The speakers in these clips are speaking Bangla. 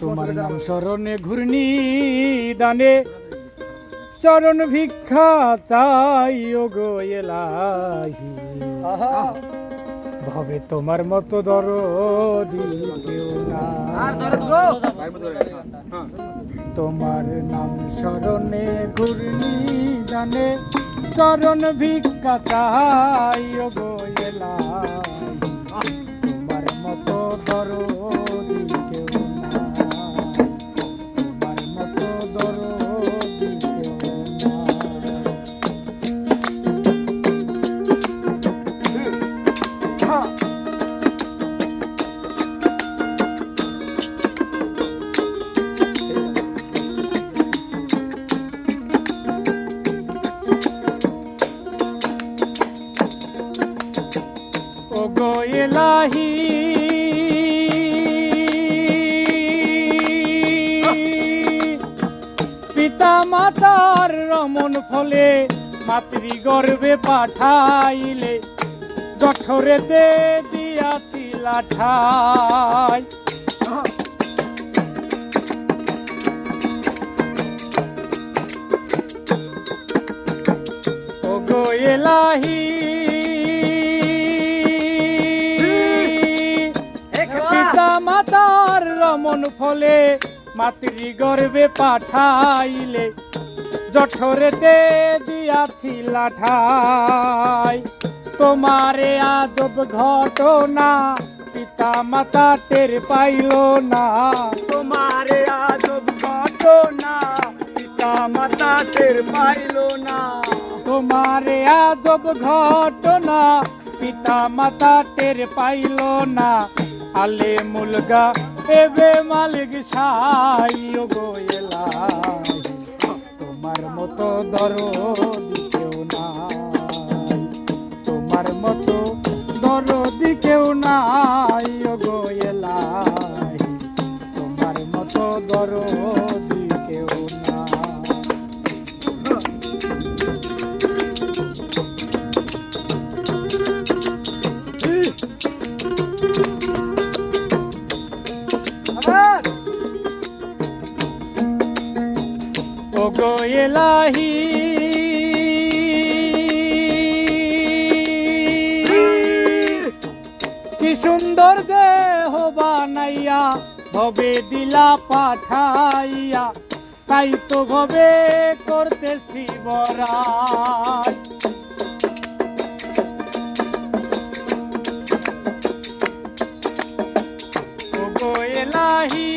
তোমার নাম স্মরণে ঘূর্ণি দানে চরণ ভিক্ষা চাই গো এলাহি। ভবে তোমার মতো গো তোমার নাম স্মরণে ঘূর্ণি দানে চরণ ভিক্ষা চাই গো এলাহি। তোমার মতো দরদি ও গো এলাহি। পিতা মাতার রমন ফলে মাতৃ গর্ভে পাঠাইলে জঠরেতে দিয়াছি লাঠাই। মাতার রমন ফলে মাতৃ গর্ভে পাঠাইলে। জঠরেতে দিয়াছি লাঠাই। তোমারে আজব ঘটনা পিতা মাতা টের পাইল না। তোমারে আজব ঘটনা পিতা মাতা টের পাইল না। তোমারে আজব ঘটনা পিতা মাতা টের পাইল না। আলে মুলগা এবে মালিক সাই গোয়েলা তোমার মতো দরদি ভবে দিলা পাঠাইয়া, তাই তো ভবে করতেছি গো এলাহি,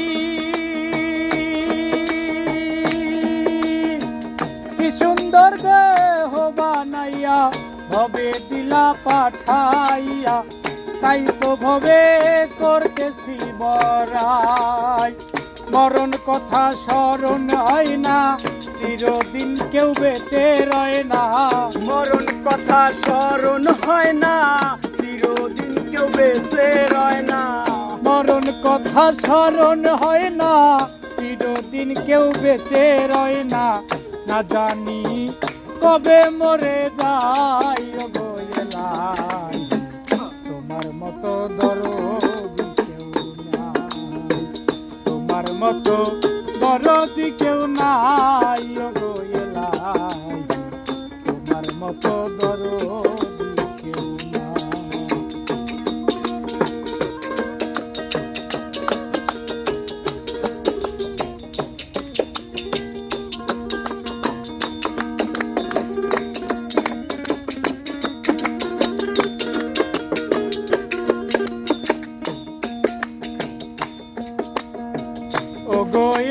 কি সুন্দর দেহ বানাইয়া ভবে দিলা পাঠাইয়া তাই তো ভবে করতেছি বরাই মরণ কথা স্মরণ হয় না চিরদিন কেউ বেঁচে রয় না। মরণ কথা স্মরণ হয় না চিরদিন কেউ বেঁচে রয় না। মরণ কথা স্মরণ হয় না চিরদিন কেউ বেঁচে রয় না। না জানি কবে মরে যাই গো। তোমার মতো দরদি কেউ নাই।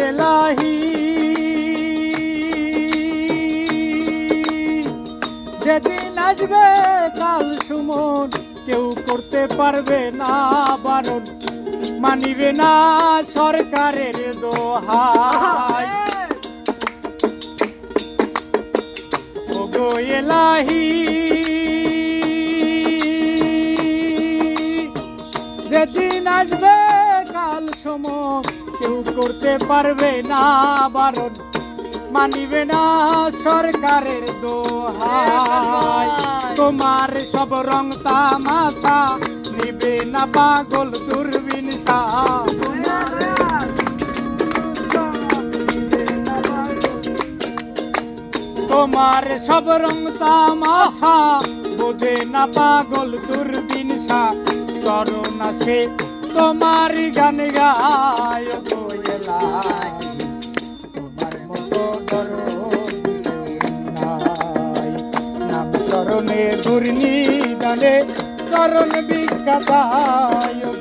এলাহি যেদিন আসবে কাল সুমন কেউ করতে পারবে না বারণ মানিবে না সরকারের দোহাই। এলাহি। করতে পারবে না বারণ, মানিবে না সরকারের দোহাই। তোমার সব রং তামাশা নিবে না পাগল দূরবীন তোমার সব রং তামাশা বোঝে না পাগল দূরবীন সা চরণ সে তোমার গান গায়। চরণে দুর্নি দানে চরণ বিখ্যাতায়